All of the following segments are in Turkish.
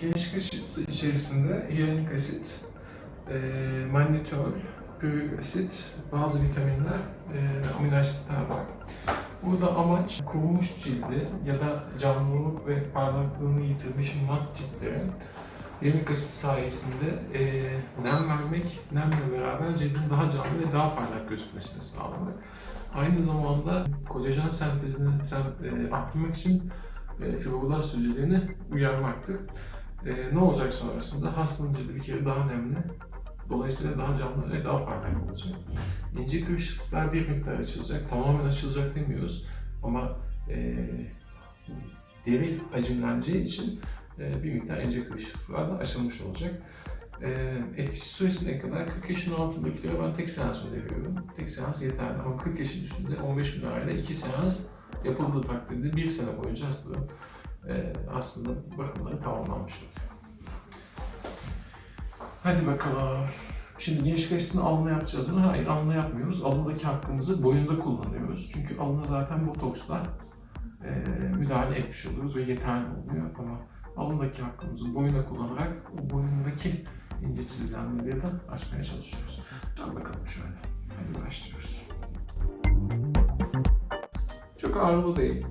Gençlik aşısı içerisinde hyaluronik asit, e, mannitol, pürük asit, bazı vitaminler, e, amino asitler var. Burada amaç kurumuş cildi ya da canlılık ve parlaklığını yitirmiş mat ciltlere hyaluronik asit sayesinde e, nem vermek, nemle beraber cildin daha canlı ve daha parlak gözükmesini sağlamak. Aynı zamanda kolajen sentezini sen, e, arttırmak için e, fibroblast hücrelerini uyarmaktır. E, ne olacak sonrasında? Hastanın cildi bir kere daha nemli, dolayısıyla daha canlı ve daha parlak olacak. İnce kırışıklıklar bir miktar açılacak, tamamen açılacak demiyoruz ama e, deri hacimleneceği için e, bir miktar ince kırışıklıklar da aşılmış olacak. E, etkisi süresi ne kadar? 40 yaşın altındakilere ben tek seans öneriyorum. Tek seans yeterli ama 40 yaşın üstünde 15 gün arayla 2 seans yapıldığı takdirde bir sene boyunca hastanın e, aslında bakımları tamamlanmış oluyor. Hadi bakalım. Şimdi gençlik aşısını alnına yapacağız mı? Hayır, alnına yapmıyoruz. Alındaki hakkımızı boyunda kullanıyoruz. Çünkü alına zaten botoksla e, müdahale etmiş oluyoruz ve yeterli oluyor. Ama alındaki hakkımızı boyuna kullanarak o boyundaki ince çizgilenmeleri de açmaya çalışıyoruz. Dön bakalım şöyle. Hadi başlıyoruz. Çok ağırlı değil.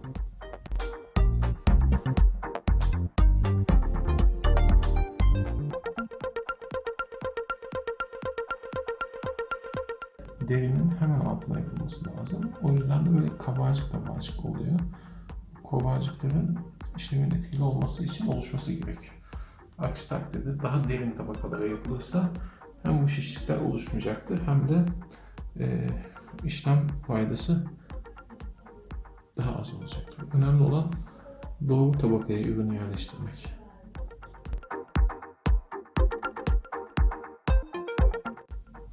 Derinin hemen altına yapılması lazım. O yüzden de böyle kabarcık kabarcık oluyor. Kabarcıkların işlemin etkili olması için oluşması gerekiyor. Aksi takdirde daha derin tabakalara yapılırsa hem bu şişlikler oluşmayacaktır hem de e, işlem faydası daha az olacaktır. Önemli olan doğru tabakaya ürünü yerleştirmek.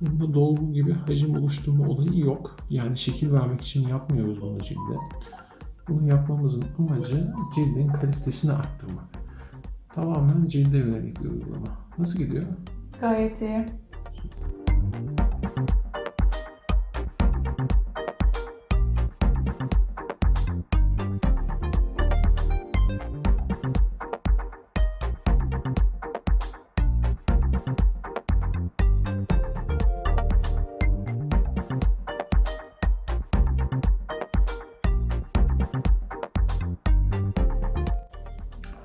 Bunda dolgu gibi hacim oluşturma olayı yok. Yani şekil vermek için yapmıyoruz bunu cilde. Bunu yapmamızın amacı cildin kalitesini arttırmak. Tamamen cilde yönelik bir uygulama. Nasıl gidiyor? Gayet iyi.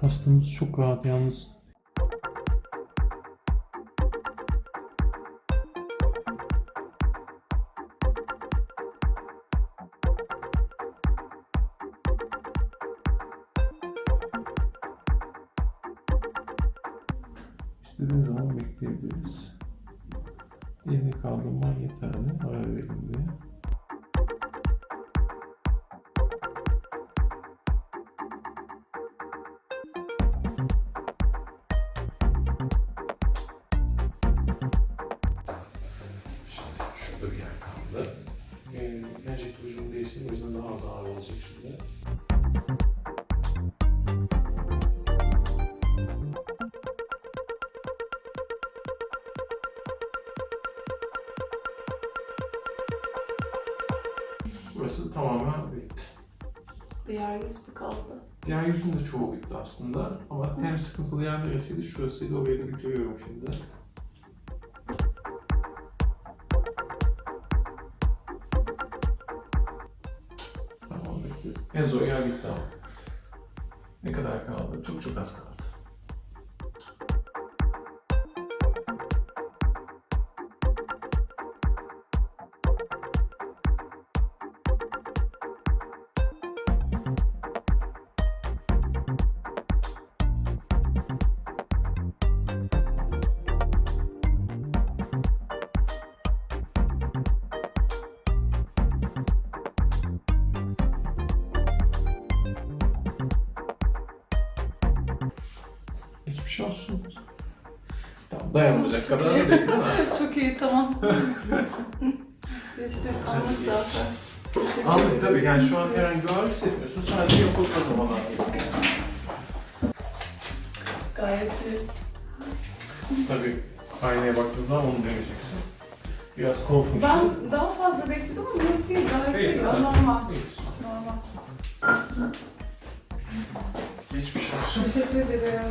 Hastamız çok rahat yalnız. İstediğin zaman bekleyebiliriz. Elini kaldırman yeterli. Ara verin diye. Olacak şimdi. Burası tamamen bitti. Diğer yüz mü kaldı? Diğer yüzün de çoğu bitti aslında ama en sıkıntılı yer neresiydi? Şurasıydı. Orayı da bitiriyorum şimdi. Yer bitti ama. Ne kadar kaldı? Çok çok az kaldı. Geçmiş olsun. Tamam, dayanamayacak kadar da değil değil mi? Çok iyi tamam. işte anlık zaten. Anlık tabii yani şu an herhangi bir ağrı hissetmiyorsun. Sadece yapılma zamanı ağrıyor. Gayet iyi. Tabii aynaya baktığın zaman onu göreceksin. Biraz korkmuştum. Ben daha fazla bekliyordum ama yok değil. Gayet iyi. Normal. İyi. Normal. Geçmiş olsun. Teşekkür ederim.